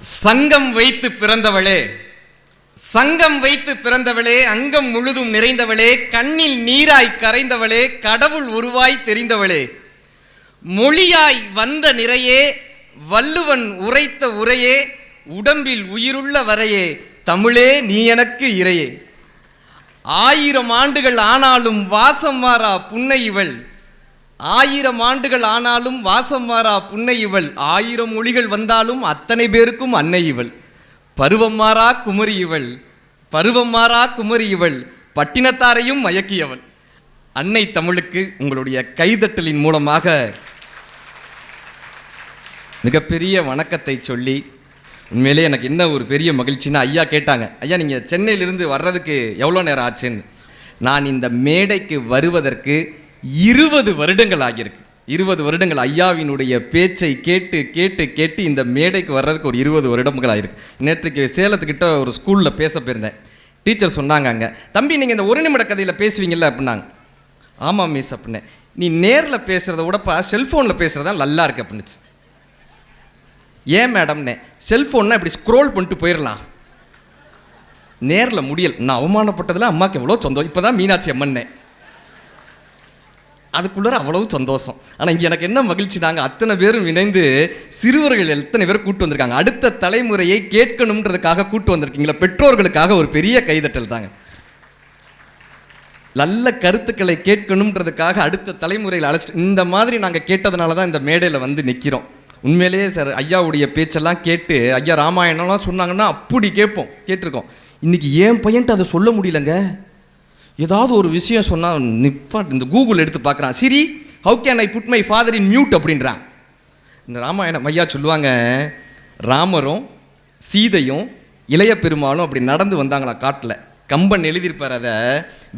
சங்கம் வைத்து பிறந்தவளே. சங்கம் வைத்து பிறந்தவளே அங்கம் முழுதும் நிறைந்தவளே கண்ணில் நீராய் கரைந்தவளே கடவுள் உருவாய் தெரிந்தவளே. மொழியாய் வந்த நிறையே வள்ளுவன் உரைத்த உரையே உடம்பில் உயிருள்ள வரையே தமிழே நீ எனக்கு இறையே. ஆயிரம் ஆண்டுகள் ஆனாலும் வாசம் மாறா புன்னை இவள். ஆயிரம் ஆண்டுகள் ஆனாலும் வாசம் மாறா புன்னை இவள். ஆயிரம் மொழிகள் வந்தாலும் அத்தனை பேருக்கும் அன்னை இவள். பருவம் மாறா குமரி இவள். பருவம் மாறா குமரி இவள். பட்டினத்தாரையும் மயக்கியவள். அன்னை தமிழுக்கு உங்களுடைய கைதட்டலின் மூலமாக மிகப்பெரிய வணக்கத்தை சொல்லி உண்மையிலே எனக்கு என்ன ஒரு பெரிய மகிழ்ச்சின்னா ஐயா கேட்டாங்க ஐயா நீங்கள் சென்னையிலிருந்து வர்றதுக்கு எவ்வளோ நேரம் ஆச்சுன்னு? நான் இந்த மேடைக்கு வருவதற்கு இருபது வருடங்கள் ஆகியிருக்கு. இருபது வருடங்கள் ஐயாவினுடைய பேச்சை கேட்டு கேட்டு கேட்டு இந்த மேடைக்கு வர்றதுக்கு ஒரு இருபது வருடங்கள் ஆகிருக்கு நேற்றுக்கு சேலத்துக்கிட்ட ஒரு ஸ்கூலில் பேச போயிருந்தேன். டீச்சர் சொன்னாங்க அங்கே தம்பி நீங்கள் இந்த ஒரு நிமிட கதையில் பேசுவீங்கள்ல அப்படின்னாங்க. ஆமாம் மிஸ் அப்படின்னேன் நீ நேரில் பேசுகிறத விடப்பா செல்ஃபோனில் பேசுகிறதா நல்லா இருக்கு அப்படின்னுச்சு. ஏன் மேடம்னே செல்ஃபோன்னா இப்படி ஸ்க்ரோல் பண்ணிட்டு போயிடலாம் நேரில் முடியல். நான் அவமானப்பட்டதில் அம்மாவுக்கு எவ்வளோ சொந்தம். இப்போ தான் மீனாட்சி அம்மன்னே. அதுக்குள்ளார அவ்வளவு சந்தோஷம். ஆனால் இங்கே எனக்கு என்ன மகிழ்ச்சி நாங்கள் அத்தனை பேரும் இணைந்து சிறுவர்கள் எத்தனை பேர் கூட்டு வந்திருக்காங்க. அடுத்த தலைமுறையை கேட்கணுன்றதுக்காக கூட்டு வந்திருக்கீங்களா பெற்றோர்களுக்காக ஒரு பெரிய கைதட்டல் தாங்க. நல்ல கருத்துக்களை கேட்கணுன்றதுக்காக அடுத்த தலைமுறையில் அழைச்சிட்டு இந்த மாதிரி நாங்கள் கேட்டதுனால தான் இந்த மேடையில் வந்து நிற்கிறோம் உண்மையிலேயே சார் ஐயாவுடைய பேச்செல்லாம் கேட்டு ஐயா ராமாயணம்லாம் சொன்னாங்கன்னா அப்படி கேட்போம் கேட்டிருக்கோம். இன்றைக்கி ஏன் பையன்ட்டு அதை சொல்ல முடியலங்க. ஏதாவது ஒரு விஷயம் சொன்னால் நிப்பா இந்த கூகுள் எடுத்து பார்க்குறான். சரி how can I put my father in mute அப்படின்றான். இந்த ராமாயணம் ஐயா சொல்லுவாங்க ராமரும் சீதையும் இளைய பெருமாளும் அப்படி நடந்து வந்தாங்களா காட்டில். கம்பன் எழுதியிருப்பார் அதை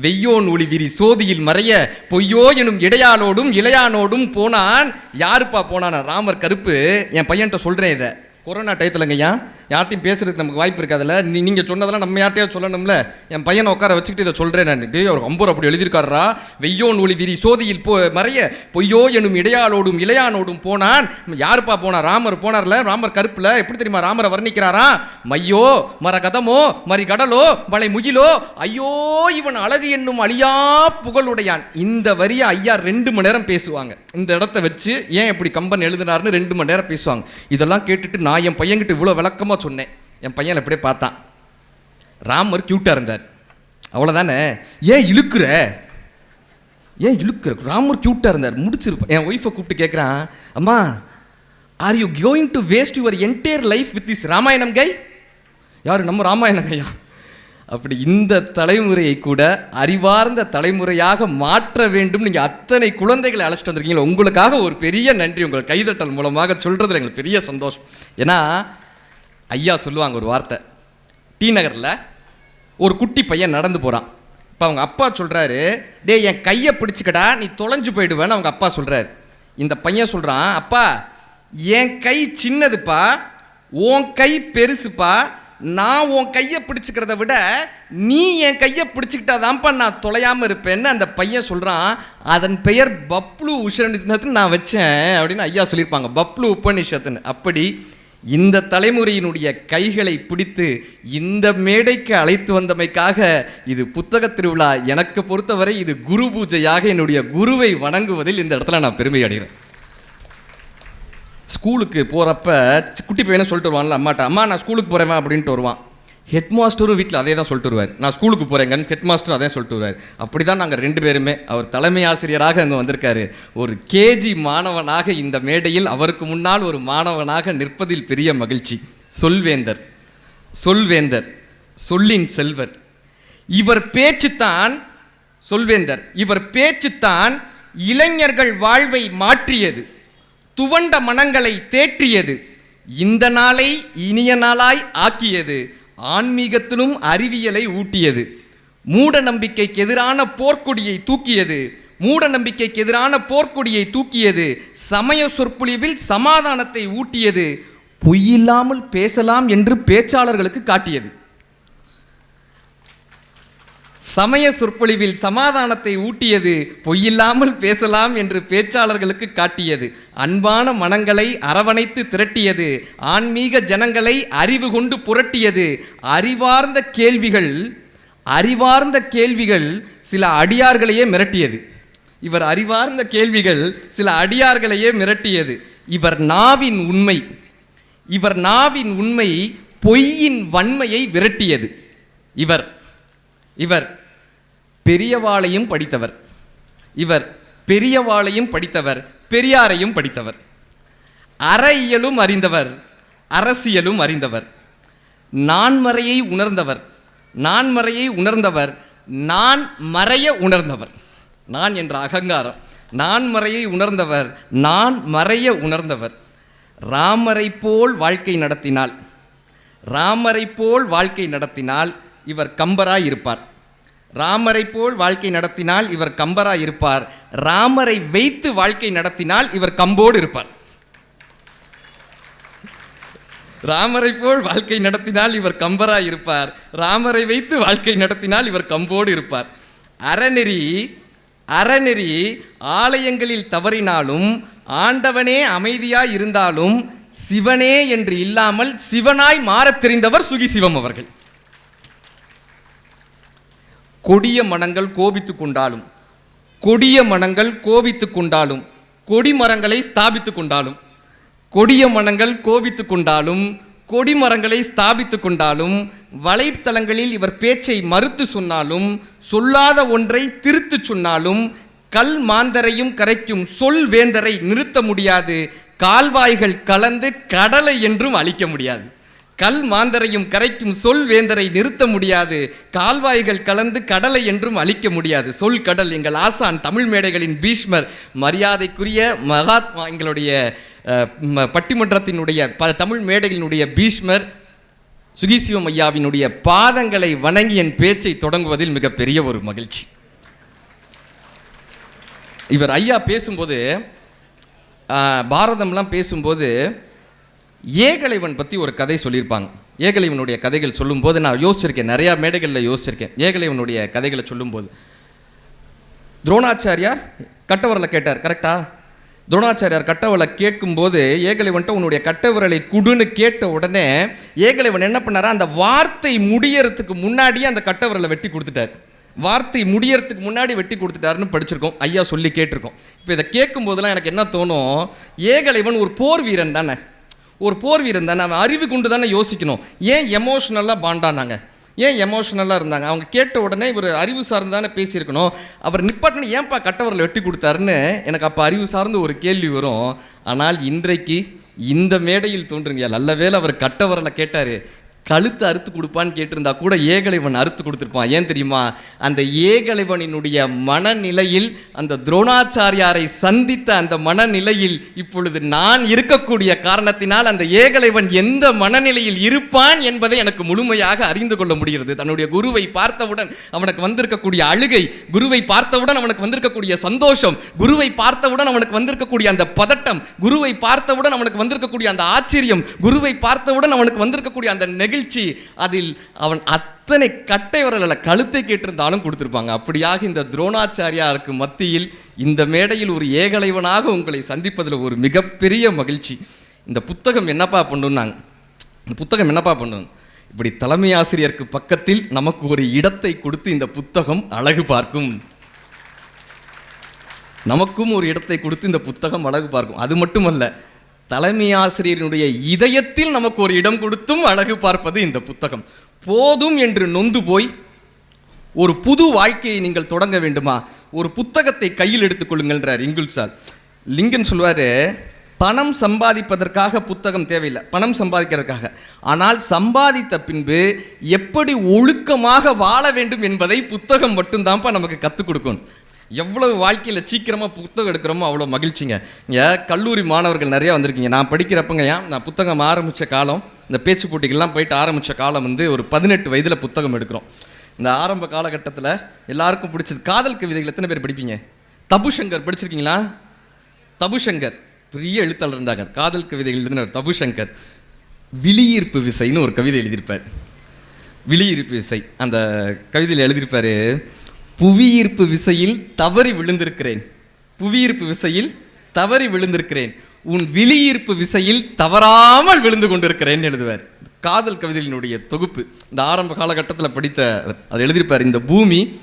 வெய்யோன் ஒளி விரி சோதியில் மறைய பொய்யோ எனும் இடையாளோடும் இளையானோடும் போனான். யாருப்பா போனானா? ராமர் கருப்பு என் பையன்கிட்ட சொல்கிறேன் இதை. கொரோனா டயத்துலங்கய்யா யார்ட்டையும் பேசுறதுக்கு நமக்கு வாய்ப்பு இருக்காதுல்ல? நீ நீங்கள் சொன்னதெல்லாம் நம்ம யார்ட்டையும் சொல்லணும்ல? என் பையனை உட்கார வச்சுக்கிட்டு இதை சொல்கிறேன் நான். டேய் அவர் அம்பூர் அப்படி எழுதியிருக்காரா வெய்யோன் ஒளி விரி சோதியில் போ மறைய பொய்யோ எனும் இடையாளோடும் இளையானோடும் போனான். யாருப்பா போனார் ராமர் போனார்ல? ராமர் கருப்பில்? எப்படி தெரியுமா ராமரை வர்ணிக்கிறாரா? மையோ மர கதமோ மரி கடலோ மலை முகிலோ ஐயோ இவன் அழகு என்னும் அழியா புகழுடையான். இந்த வரியை ஐயா ரெண்டு மணி நேரம் பேசுவாங்க. இந்த இடத்த வச்சு ஏன் இப்படி கம்பன் எழுதினார்னு ரெண்டு மணி நேரம் பேசுவாங்க. இதெல்லாம் கேட்டுட்டு நான் என் பையன்கிட்ட இவ்வளோ விளக்கமாக சொன்னேன். என் பையன் அப்படியே பார்த்தான். ராமர் க்யூட்டாக இருந்தார். அவ்வளோதானே ஏன் இழுக்குற? ஏன் இழுக்கிற? ராமர் க்யூட்டாக இருந்தார். முடிச்சிருப்பேன் என் ஒய்ஃபை கூப்பிட்டு கேட்குறான் அம்மா are you going to waste your entire life with this Ramayana கை யார்? நம்ம ராமாயணம் கையா அப்படி இந்த தலைமுறையை கூட அறிவார்ந்த தலைமுறையாக மாற்ற வேண்டும். நீங்கள் அத்தனை குழந்தைகளை அழைச்சிட்டு வந்திருக்கீங்களா உங்களுக்காக ஒரு பெரிய நன்றி உங்கள் கைதட்டல் மூலமாக சொல்கிறதுல எங்களுக்கு பெரிய சந்தோஷம். ஏன்னா ஐயா சொல்லுவாங்க ஒரு வார்த்தை. டி நகரில் ஒரு குட்டி பையன் நடந்து போகிறான் இப்போ அவங்க அப்பா சொல்கிறாரு டேய் என் கையை பிடிச்சிக்கடா நீ தொலைஞ்சு போயிடுவேன்னு அவங்க அப்பா சொல்கிறாரு இந்த பையன் சொல்கிறான் அப்பா என் கை சின்னதுப்பா உன் கை பெருசுப்பா நான் உன் கையை பிடிச்சிக்கிறத விட நீ என் கையை பிடிச்சிக்கிட்டாதான்ப்பா நான் தொலையாமல் இருப்பேன்னு அந்த பையன் சொல்கிறான் அதன் பெயர் பப்ளு உஷனிஷத்துன்னு நான் வச்சேன் அப்படின்னு ஐயா சொல்லியிருப்பாங்க. பப்ளு உபநிஷத்துன்னு. அப்படி இந்த தலைமுறையினுடைய கைகளை பிடித்து இந்த மேடைக்கு அழைத்து வந்தமைக்காக இது புத்தக திருவிழா. எனக்கு பொறுத்தவரை இது குரு பூஜையாக என்னுடைய குருவை வணங்குவதில் இந்த இடத்துல நான் பெருமை அடைகிறேன். ஸ்கூலுக்கு போகிறப்ப குட்டி பையனை சொல்லிட்டு வருவான்ல அம்மாட்ட அம்மா நான் ஸ்கூலுக்கு போகிறேன் அப்படின்ட்டு வருவான். ஹெட் மாஸ்டரும் வீட்டில் அதே தான் சொல்லிட்டு வருவார். நான் ஸ்கூலுக்கு போகிறேங்கன்னு ஹெட் மாஸ்டரும் அதே சொல்லிட்டு வருவார். அப்படி தான் நாங்கள் ரெண்டு பேருமே அவர் தலைமை ஆசிரியராக அங்கே வந்திருக்காரு. ஒரு கேஜி மாணவனாக இந்த மேடையில் அவருக்கு முன்னால் ஒரு மாணவனாக நிற்பதில் பெரிய மகிழ்ச்சி. சொல்வேந்தர் சொல்வேந்தர் சொல்லின் செல்வர். இவர் பேச்சுத்தான் சொல்வேந்தர் இவர் பேச்சுத்தான் இளைஞர்கள் வாழ்வை மாற்றியது துவண்ட மனங்களை தேற்றியது இந்த நாளை இனிய நாளாய் ஆக்கியது. ஆன்மீகத்திலும் அறிவியலை ஊட்டியது. மூட நம்பிக்கைக்கு எதிரான போர்க்கொடியை தூக்கியது. மூட நம்பிக்கைக்கு எதிரான போர்க்கொடியை தூக்கியது. சமய சொற்பொழிவில் சமாதானத்தை ஊட்டியது. பொய்யில்லாமல் பேசலாம் என்று பேச்சாளர்களுக்கு காட்டியது. சமய சொற்பொழிவில் சமாதானத்தை ஊட்டியது பொய்யில்லாமல் பேசலாம் என்று பேச்சாளர்களுக்கு காட்டியது. அன்பான மனங்களை அரவணைத்து திரட்டியது. ஆன்மீக ஜனங்களை அறிவு கொண்டு புரட்டியது. அறிவார்ந்த கேள்விகள் அறிவார்ந்த கேள்விகள் சில அடியார்களையே மிரட்டியது. இவர் அறிவார்ந்த கேள்விகள் சில அடியார்களையே மிரட்டியது. இவர் நாவின் உண்மை இவர் நாவின் உண்மை பொய்யின் வன்மையை விரட்டியது. இவர் இவர் பெரியவாளையும் படித்தவர். இவர் பெரியவாளையும் படித்தவர் பெரியாரையும் படித்தவர். அறையியலும் அறிந்தவர் அரசியலும் அறிந்தவர். நான்மறையை உணர்ந்தவர் நான்மறையை உணர்ந்தவர் நான் மறைய உணர்ந்தவர். நான் என்ற அகங்காரம். நான் மறையை உணர்ந்தவர் நான் மறைய உணர்ந்தவர். ராமரை போல் வாழ்க்கை நடத்தினால் ராமரை போல் வாழ்க்கை நடத்தினால் இவர் கம்பராய் இருப்பார். ராமரை போல் வாழ்க்கை நடத்தினால் இவர் கம்பராய் இருப்பார். ராமரை வைத்து வாழ்க்கை நடத்தினால் இவர் கம்போடு இருப்பார். ராமரை போல் வாழ்க்கை நடத்தினால் இவர் கம்பராய் இருப்பார். ராமரை வைத்து வாழ்க்கை நடத்தினால் இவர் கம்போடு இருப்பார். அறநெறி அறநெறி ஆலயங்களில் தவறினாலும் ஆண்டவனே அமைதியாய் இருந்தாலும் சிவனே என்று இல்லாமல் சிவனாய் மாறத் தெரிந்தவர் சுகி சிவம் அவர்கள். கொடிய மனங்கள் கோபித்து கொண்டாலும் கொடிய மனங்கள் கோபித்து கொண்டாலும் கொடிமரங்களை ஸ்தாபித்து கொண்டாலும் கொடிய மனங்கள் கோபித்து கொண்டாலும் கொடிமரங்களை ஸ்தாபித்து கொண்டாலும் வலைத்தளங்களில் இவர் பேச்சை மறுத்து சொன்னாலும் சொல்லாத ஒன்றை திருத்து சொன்னாலும் கல் மாந்தரையும் கரைக்கும் சொல் வேந்தரை நிறுத்த முடியாது கால்வாய்கள் கலந்து கடலை என்றும் அழிக்க முடியாது. கல் மாந்தரையும் கரைக்கும் சொல் வேந்தரை நிறுத்த முடியாது. கால்வாய்கள் கலந்து கடலை என்றும் அழிக்க முடியாது. சொல் கடல் எங்கள் ஆசான் தமிழ் மேடைகளின் பீஷ்மர். மரியாதைக்குரிய மகாத்மா எங்களுடைய பட்டிமன்றத்தினுடைய ப தமிழ் மேடைகளினுடைய பீஷ்மர் சுகிசிவம் ஐயாவினுடைய பாதங்களை வணங்கி என் பேச்சை தொடங்குவதில் மிகப்பெரிய ஒரு மகிழ்ச்சி. இவர் ஐயா பேசும்போது பாரதம்லாம் பேசும்போது ஏகலைவன் பற்றி ஒரு கதை சொல்லியிருப்பாங்க. ஏகலைவனுடைய கதைகள் சொல்லும்போது நான் யோசிச்சிருக்கேன் நிறையா மேடைகளில் யோசிச்சிருக்கேன். ஏகலைவனுடைய கதைகளை சொல்லும்போது. துரோணாச்சாரியார் கட்டவரலை கேட்டார் கரெக்டா துரோணாச்சாரியார் கட்டவரலை கேட்கும்போது ஏகலைவன்ட்ட உன்னுடைய கட்டவரலை குடுன்னு கேட்ட உடனே ஏகலைவன் என்ன பண்ணாரா அந்த வார்த்தை முடியறதுக்கு முன்னாடியே அந்த கட்டவரலை வெட்டி கொடுத்துட்டார். வார்த்தை முடியறதுக்கு முன்னாடி வெட்டி கொடுத்துட்டாருன்னு படிச்சிருக்கோம் ஐயா சொல்லி கேட்டிருக்கோம். இப்போ இதை கேட்கும் போதெல்லாம் எனக்கு என்ன தோணும் ஏகலைவன் ஒரு போர் வீரன் தானே. ஒரு போர் வீரன் தானே அவன் அறிவு கொண்டு தானே யோசிக்கணும். ஏன் எமோஷ்னலாக பாண்டானாங்க ஏன் எமோஷ்னலாக இருந்தாங்க? அவங்க கேட்ட உடனே இவர் அறிவு சார்ந்து தானே பேசியிருக்கணும். அவர் நிப்பாட்டினு ஏன்பா கட்டவரில் வெட்டி கொடுத்தாருன்னு? எனக்கு அப்போ அறிவு சார்ந்து ஒரு கேள்வி வரும். ஆனால் இன்றைக்கு இந்த மேடையில் தோன்றுங்க. நல்ல வேளை அவர் கட்டவரில் கேட்டார். கழுத்து அறுத்து கொடுப்பான்னு கேட்டிருந்தா கூட ஏகலைவன் அறுத்து கொடுத்துருப்பான். ஏன் தெரியுமா? அந்த ஏகலைவனினுடைய மனநிலையில் அந்த துரோணாச்சாரியாரை சந்தித்த அந்த மனநிலையில் இப்பொழுது நான் இருக்கக்கூடிய காரணத்தினால் அந்த ஏகலைவன் எந்த மனநிலையில் இருப்பான் என்பதை எனக்கு முழுமையாக அறிந்து கொள்ள முடிகிறது. தன்னுடைய குருவை பார்த்தவுடன் அவனுக்கு வந்திருக்கக்கூடிய அழுகை குருவை பார்த்தவுடன் அவனுக்கு வந்திருக்கக்கூடிய சந்தோஷம் குருவை பார்த்தவுடன் அவனுக்கு வந்திருக்கக்கூடிய அந்த பதட்டம் குருவை பார்த்தவுடன் அவனுக்கு வந்திருக்கக்கூடிய அந்த ஆச்சரியம் குருவை பார்த்தவுடன் அவனுக்கு வந்திருக்கக்கூடிய அந்த நெகிழ்ச்சி அதில் அவன் அத்தனை கட்டை வரல கழுத்தை கேட்டிருந்தாலும் கொடுத்துருப்பாங்க. அப்படியாக இந்த துரோணாச்சாரியாருக்கு மத்தியில் இந்த மேடையில் ஒரு ஏகலைவனாக உங்களை சந்திப்பதில் ஒரு மிகப்பெரிய மகிழ்ச்சி. இந்த புத்தகம் என்னப்பா பண்ணுனாங்க இந்த புத்தகம் என்னப்பா பண்ணும் இப்படி தலைமை ஆசிரியருக்கு பக்கத்தில் நமக்கு ஒரு இடத்தை கொடுத்து இந்த புத்தகம் அழகு பார்க்கும். நமக்கும் ஒரு இடத்தை கொடுத்து இந்த புத்தகம் அழகு பார்க்கும். அது மட்டுமல்ல தலைமை ஆசிரியரினுடைய இதயத்தில் நமக்கு ஒரு இடம் கொடுத்தும் அழகு பார்ப்பது இந்த புத்தகம். போதும் என்று நொந்து போய் ஒரு புது வாழ்க்கையை நீங்கள் தொடங்க வேண்டுமா? ஒரு புத்தகத்தை கையில் எடுத்துக்கொள்ளுங்கள்ன்றார் இங்குல் சார். லிங்கன் சொல்வார் பணம் சம்பாதிப்பதற்காக புத்தகம் தேவையில்லை. பணம் சம்பாதிக்கிறதுக்காக. ஆனால் சம்பாதித்த பின்பு எப்படி ஒழுக்கமாக வாழ வேண்டும் என்பதை புத்தகம் மட்டும்தான்ப்பா நமக்கு கற்றுக் கொடுக்கணும் எவ்வளவு வாழ்க்கையில் சீக்கிரமாக புத்தகம் எடுக்கிறோமோ அவ்வளோ மகிழ்ச்சிங்க. இங்கே கல்லூரி மாணவர்கள் நிறையா வந்திருக்கீங்க. நான் படிக்கிறப்பங்க ஏன்? நான் புத்தகம் ஆரம்பித்த காலம் இந்த பேச்சு போட்டிகள்லாம் போயிட்டு ஆரம்பித்த காலம் வந்து ஒரு பதினெட்டு வயதில் புத்தகம் எடுக்கிறோம். இந்த ஆரம்ப காலகட்டத்தில் எல்லாருக்கும் பிடிச்சது காதல் கவிதைகள் எத்தனை பேர் படிப்பீங்க? தபுசங்கர் படிச்சிருக்கீங்களா? தபுசங்கர் பெரிய எழுத்தாளர் இருந்தாங்க. காதல் கவிதைகள் எழுதினார் தபுசங்கர் விழியீர்ப்பு விசைன்னு ஒரு கவிதை எழுதியிருப்பார். விழியீர்ப்பு விசை. அந்த கவிதையில் எழுதியிருப்பார் புவியீர்ப்பு விசையில் தவறி விழுந்திருக்கிறேன். புவியீர்ப்பு விசையில் தவறி விழுந்திருக்கிறேன். உன் விழியீர்ப்பு விசையில் தவறாமல் விழுந்து கொண்டிருக்கிறேன் எழுதுவார். காதல் கவிதையினுடைய தொகுப்பு. இந்த ஆரம்ப காலகட்டத்தில் படித்த அதை எழுதியிருப்பார் இந்த பூமி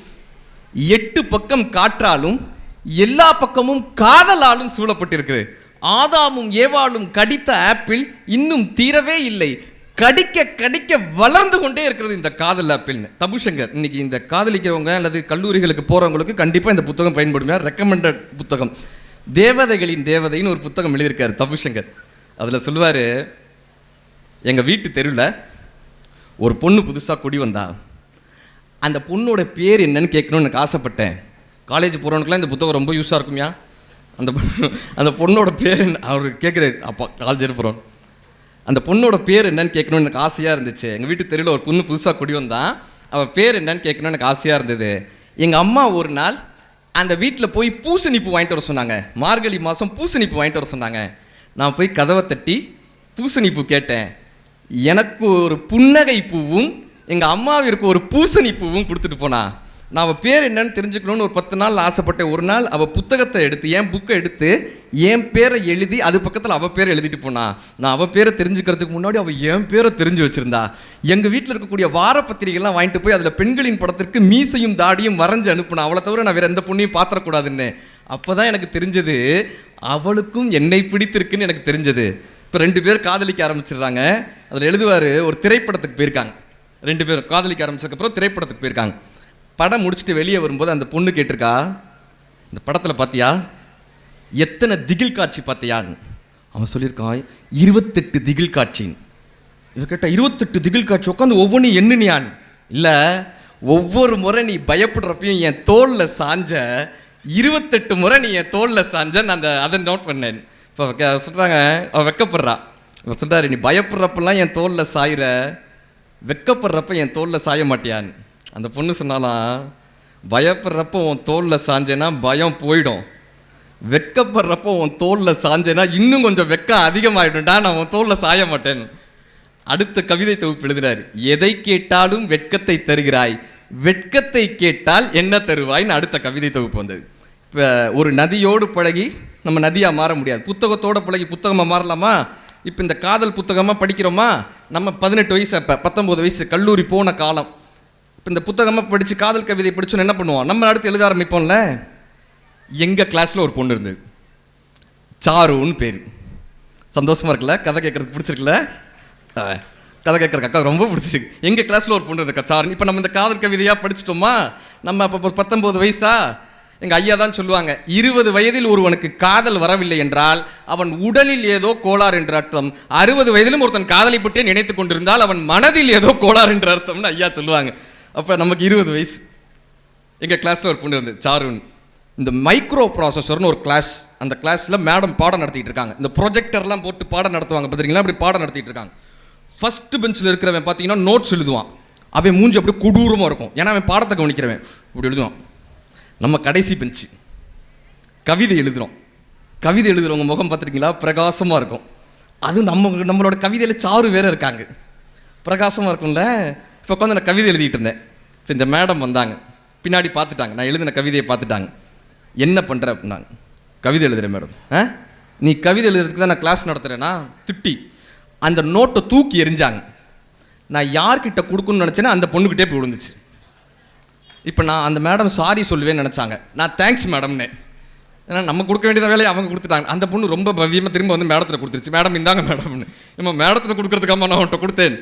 எட்டு பக்கம் காற்றாலும் எல்லா பக்கமும் காதலாலும் சூழப்பட்டிருக்கிறது. ஆதாமும் ஏவாளும் கடித்த ஆப்பிள் இன்னும் தீரவே இல்லை. கடிக்க கடிக்க வளர்ந்து கொண்டே இருக்கிறது இந்த காதல் ஆப்பிள்னு. தபுசங்கர் இன்னைக்கு இந்த காதலிக்கிறவங்க அல்லது கல்லூரிகளுக்கு போகிறவங்களுக்கு கண்டிப்பாக இந்த புத்தகம் பயன்படுமே. ரெக்கமெண்டட் புத்தகம். தேவதைகளின் தேவதைன்னு ஒரு புத்தகம் எழுதியிருக்காரு தபுசங்கர். அதில் சொல்லுவார் எங்கள் வீட்டு தெருவில் ஒரு பொண்ணு புதுசாக குடி வந்தா அந்த பொண்ணோட பேர் என்னன்னு கேட்கணும்னு எனக்கு ஆசைப்பட்டேன். காலேஜ் போகிறவனுக்குலாம் இந்த புத்தகம் ரொம்ப யூஸாக இருக்கும்யா? அந்த பொண்ணு- அந்த பொண்ணோட பேர் என்ன? அவர் கேட்குறாரு அப்பா காலேஜ் போகிறோம் அந்த பொண்ணோட பேர் என்னன்னு கேட்கணும்னு எனக்கு ஆசையாக இருந்துச்சு. எங்கள் வீட்டு தெருவில் ஒரு பொண்ணு புதுசாக குடி வந்தான். அவள் பேர் என்னன்னு கேட்கணும்னு எனக்கு ஆசையாக இருந்தது. எங்கள் அம்மா ஒரு நாள் அந்த வீட்டில் போய் பூசணிப்பு வாங்கிட்டு வர சொன்னாங்க. மார்கழி மாதம் பூசணிப்பு வாங்கிட்டு வர சொன்னாங்க. நான் போய் கதவை தட்டி பூசணிப்பு கேட்டேன். எனக்கு ஒரு புன்னகை பூவும் எங்கள் அம்மாவிற்கு ஒரு பூசணி பூவும் கொடுத்துட்டு போனா. நான் அவள் பேர் என்னன்னு தெரிஞ்சுக்கணும்னு ஒரு பத்து நாள் ஆசைப்பட்டேன். ஒரு நாள் அவள் புத்தகத்தை எடுத்து என் புக்கை எடுத்து என் பேரை எழுதி அது பக்கத்தில் அவள் பேரை எழுதிட்டு போனா. நான் அவள் பேரை தெரிஞ்சுக்கிறதுக்கு முன்னாடி அவள் என் பேரை தெரிஞ்சு வச்சுருந்தா. எங்கள் வீட்டில் இருக்கக்கூடிய வார பத்திரிகைலாம் வாங்கிட்டு போய் அதில் பெண்களின் படத்திற்கு மீசையும் தாடியும் வரைஞ்சு அனுப்புனா அவளை தவிர நான் வேறு எந்த பொண்ணையும் பாத்திரக்கூடாதுன்னு. அப்போ தான் எனக்கு தெரிஞ்சது அவளுக்கும் என்னை பிடித்திருக்குன்னு எனக்கு தெரிஞ்சது. இப்போ ரெண்டு பேர் காதலிக்க ஆரம்பிச்சிடுறாங்க. அதில் எழுதுவார் ஒரு திரைப்படத்துக்கு போயிருக்காங்க. ரெண்டு பேரும் காதலிக்க ஆரம்பிச்சதுக்கப்புறம் திரைப்படத்துக்கு போயிருக்காங்க. படம் முடிச்சுட்டு வெளியே வரும்போது அந்த பொண்ணு கேட்டிருக்கா இந்த படத்தில் பார்த்தியா எத்தனை திகில் காட்சி பார்த்தியான்னு அவன் சொல்லியிருக்கான் இருபத்தெட்டு திகில் காட்சின்னு. இது கேட்டால் இருபத்தெட்டு திகில் காட்சி உட்காந்து ஒவ்வொன்றும் எண்ணுனியான் இல்லை ஒவ்வொரு முறை நீ பயப்படுறப்பையும் என் தோளில் சாஞ்ச இருபத்தெட்டு முறை நீ என் தோளில் சாஞ்ச நான் அந்த அதை நோட் பண்ணேன். இப்போ சொல்கிறாங்க அவள் வெக்கப்படுறா. இவன் சொல்கிறாரு நீ பயப்படுறப்பெல்லாம் என் தோளில் சாயிற வெக்கப்படுறப்ப என் தோளில் சாய மாட்டியான்னு. அந்த பொண்ணு சொன்னாலாம் பயப்படுறப்போ உன் தோலில் சாஞ்சேன்னா பயம் போயிடும். வெக்கப்படுறப்போ உன் தோலில் சாஞ்சேன்னா இன்னும் கொஞ்சம் வெக்கம் அதிகமாகிடும்டா நான் உன் தோலில் சாய மாட்டேன் அடுத்த கவிதை தொகுப்பு எழுதுறாரு எதை கேட்டாலும் வெட்கத்தை தருகிறாய். வெட்கத்தை கேட்டால் என்ன தருவாய்னு அடுத்த கவிதை தொகுப்பு வந்தது. இப்போ ஒரு நதியோடு பழகி நம்ம நதியாக மாற முடியாது. புத்தகத்தோடு பழகி புத்தகமாக மாறலாமா? இப்போ இந்த காதல் புத்தகமாக படிக்கிறோமா? நம்ம பதினெட்டு வயசு அப்போ பத்தொம்போது வயசு கல்லூரி போன காலம். இப்போ இந்த புத்தகமாக படித்து காதல் கவிதை படிச்சோன்னு என்ன பண்ணுவோம்? நம்ம அடுத்து எழுத ஆரம்பிப்போம்ல? எங்கள் கிளாஸில் ஒரு பொண்ணு இருந்தது சாருன்னு பேர். சந்தோஷமாக இருக்குல்ல? கதை கேட்குறதுக்கு பிடிச்சிருக்குல்ல? ஆ, கதை கேட்குறக்கு அக்கா ரொம்ப பிடிச்சிருக்கு. எங்கள் கிளாஸில் ஒரு பொண்ணு இருந்தக்கா சாருன்னு. இப்போ நம்ம இந்த காதல் கவிதையாக படிச்சிட்டோமா? நம்ம அப்போ ஒரு பத்தொம்போது வயசா? எங்கள் ஐயா தான் சொல்லுவாங்க இருபது வயதில் ஒருவனுக்கு காதல் வரவில்லை என்றால் அவன் உடலில் ஏதோ கோளாறு என்று அர்த்தம். அறுபது வயதிலும் ஒருத்தன் காதலை பற்றி நினைத்து கொண்டிருந்தால் அவன் மனதில் ஏதோ கோளாறு என்று அர்த்தம்னு ஐயா சொல்லுவாங்க. அப்போ நமக்கு இருபது வயசு. எங்கள் கிளாஸில் ஒரு பொண்ணு இருந்து சாருன். இந்த மைக்ரோ ப்ராசஸர்னு ஒரு கிளாஸ் அந்த கிளாஸில் மேடம் பாடம் நடத்திட்டு இருக்காங்க. இந்த ப்ரொஜெக்டர்லாம் போட்டு பாடம் நடத்துவாங்க பார்த்துருக்கீங்களா அப்படி பாடம் நடத்திட்டு இருக்காங்க. ஃபர்ஸ்ட் பெஞ்சில் இருக்கிறவன் பார்த்தீங்கன்னா நோட்ஸ் எழுதுவான். அவன் மூஞ்சி அப்படியே கொடூரமாக இருக்கும். ஏன்னா அவன் பாடத்தை கவனிக்கிறவன். இப்படி எழுதுவான். நம்ம கடைசி பெஞ்சு கவிதை எழுதுகிறோம் கவிதை எழுதுகிறவங்க முகம் பார்த்துருக்கீங்களா பிரகாசமாக இருக்கும். அதுவும் நம்ம நம்மளோட கவிதையில் சாறு வேறு இருக்காங்க. பிரகாசமாக இருக்கும்ல? இப்போ உட்காந்து நான் கவிதை எழுதிட்டு இருந்தேன். இப்போ இந்த மேடம் வந்தாங்க. பின்னாடி பார்த்துட்டாங்க. நான் எழுதின கவிதையை பார்த்துட்டாங்க. என்ன பண்ணுற அப்படின்னாங்க. கவிதை எழுதுகிறேன் மேடம். ஆ? நீ கவிதை எழுதுறதுக்கு தான் நான் கிளாஸ் நடத்துகிறேன்னா திட்டி. அந்த நோட்டை தூக்கி எரிஞ்சாங்க நான் யார்கிட்ட கொடுக்கணும்னு நினச்சேன்னா அந்த பொண்ணுக்கிட்டே போய் விழுந்துச்சு. இப்போ நான் அந்த மேடம் சாரி சொல்லுவேன்னு நினச்சாங்க. நான் தேங்க்ஸ் மேடம்னே. ஏன்னா நம்ம கொடுக்க வேண்டியத வேலையை அவங்க கொடுத்துட்டாங்க. அந்த பொண்ணு ரொம்ப பவ்யமாக திரும்ப வந்து மேடத்தில் கொடுத்துருச்சு. மேடம் இந்தாங்க மேடம்னு. நம்ம மேடத்தில் கொடுக்கறதுக்காம நான் அவன்கிட்ட கொடுத்தேன்.